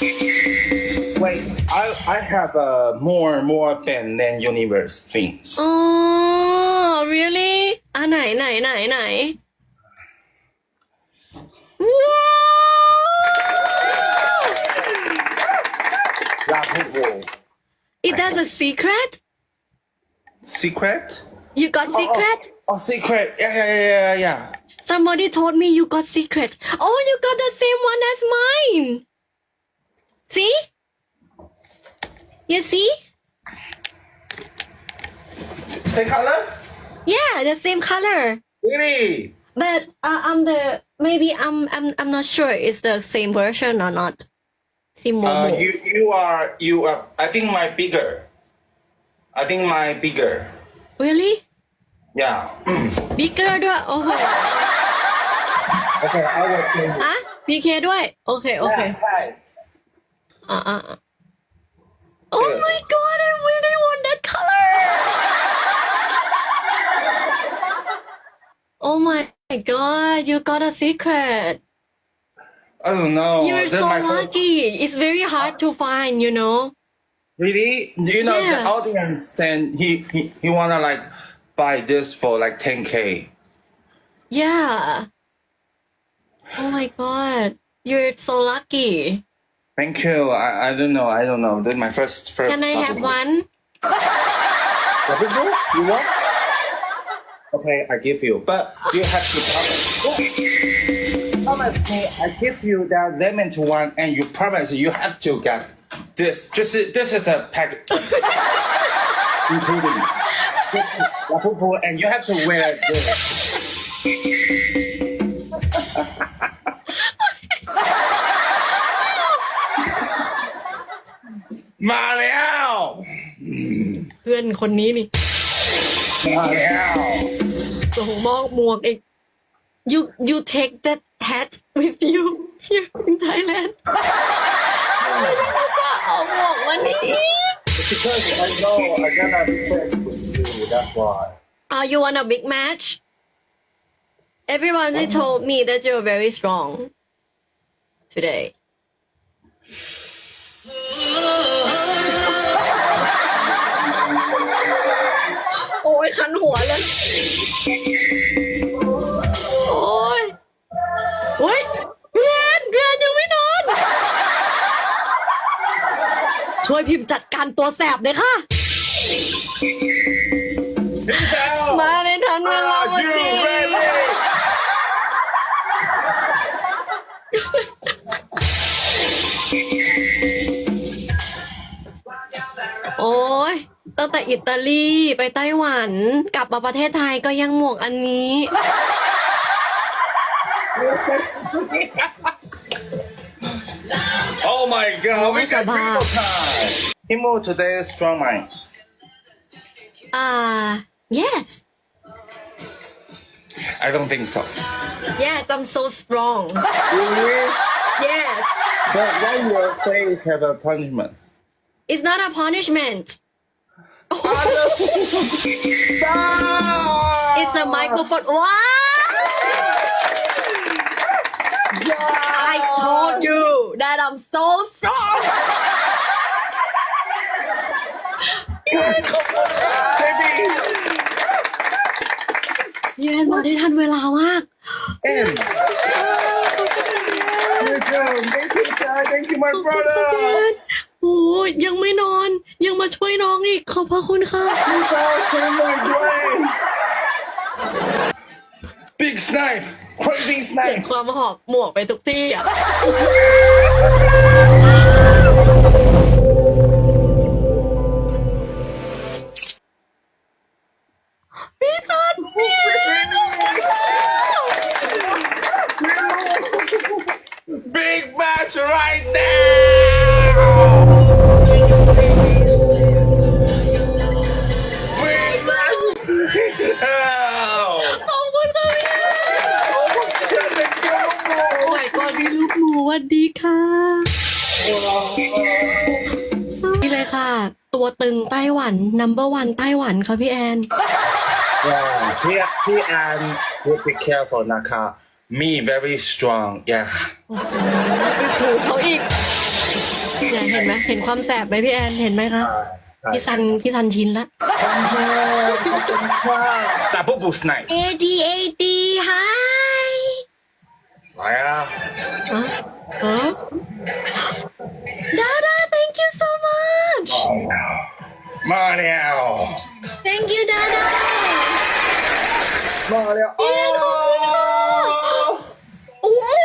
Wait, I I have uh, more more pen than universe things. อ๋อ really อ่ะไหนไหนไหนไหนว้าว Labubu. Is that a secret Secret? you got secret Oh, oh, secret. Yeah, yeah, yeah, yeah, yeah. somebody told me you got secret oh you got the same one as mine see you see Same color? yeah the same color Really? But uh, I'm the maybe I'm I'm I'm not sure it's the same version or not. Simomo. Uh, you you are you are. I think my bigger. I think my bigger. really Yeah. bigger ด้วยโอ้โห okay, I will show you. อ่ะ PK ด้วย โอเค โอเค Yeah, hi. uh, uh, uh. Oh my god, I really want that color! oh my god, you got a secret. I don't know. You're That's so first- lucky. It's very hard to find, you know? Really? You know the audience and he, he he wanna like buy this for like 10k. Yeah. Oh my god, you're so lucky. Thank you. I, I don't know. I don't know. This is my first first. Can I have one? Labubu? You want? Okay, I give you. But you have to promise. Promise me, I give you that lemon one, and you promise you have to get this. Just this is a pack, including Labubu, and you have to wear this. Mariel! เพื่อนคนนี้นี่ Mariel! โอ้โหมอกหมวกอีก you you take that hat with you here in Thailand ไม่ได้ว่าเอาหมวกมานี่ Because I know I'm gonna be friends with you, that's why. Oh you want a big match everyone they told me that you're very strong today โอ้ย คันหัวเลย โอ้ยโอ้ยเรียนเรียนยังไม่นอน ช่วยพิมพ์จัดการตัวแสบเลยค่ะ Denzel! มาในทันเวลา ตั้งแต่อิตาลีไปไต้หวัน กลับมาประเทศไทยก็ยังหมวกอันนี้ Oh my god, we What's got about? triple time! Himo today is strong mind. อ่า yes I don't think so. yes I'm so strong Really? yes But why your face have a punishment? it's not a punishment it's a microphone wow I told you that I'm so strong Baby! เย็นมาได้ทันเวลามาก And Good job. Thank you, Chai. Thank you, my brother. โอ้ยยังไม่นอนยังมาช่วยน้องอีกขอบพระคุณค่ะ Lisa, clear my brain. Big snipe. Crazy เสียง snipe. ความหอบหมวกไปทุกที่อะ ตัวตึงไต้หวัน number one ไต้หวันค่ะพี่แอน Yeah, he, he and you be careful, Naka. Me very strong. Yeah. โอ้โหไปขู่เขาอีกเนี่ยเห็นไหมเห็นความแสบไหมพี่แอนเห็นไหมคะ พี่ซันพี่ซันชินละ Double boost night. A D A D hi 来าแล้ว thank you ดาดามาแล้วโอ้โอ้ย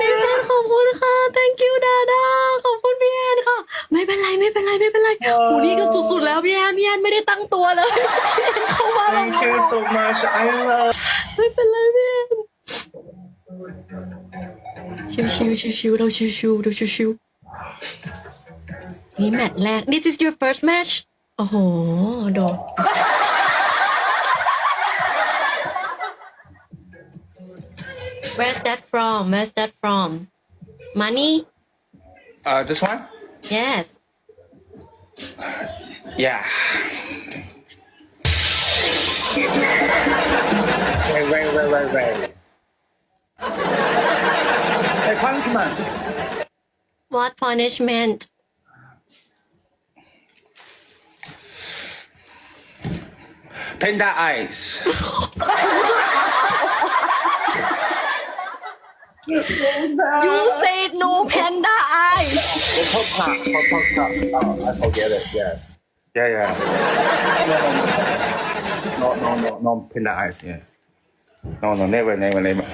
พี่แซมขอบคุณค่ะ thank you ดาดาขอบคุณพี่แอนค่ะ ไม่เป็นไรไม่เป็นไรไม่เป็นไรโหนี่ก็สุดๆแล้วพี่แอนพี่แอนไม่ได้ตั้งตัวเลย so much. I love. ไม่เป็นไรพี่แอนชิวชิวชิวชิวๆเราชิวชิวๆเราชิวชิวๆนี่แมตช์แรก This is your first match โอ้โห โดด Where's that from Where's that from Money Uh, this one? Yes Yeah. Wait, wait, wait, wait, wait. Hey, punishment. What punishment Panda eyes. You said no panda eyes. Photoshop, Photoshop. Oh, I forget it. Yeah. Yeah, yeah. No, no, no, no, no panda eyes. Yeah. No, no, never, never, never.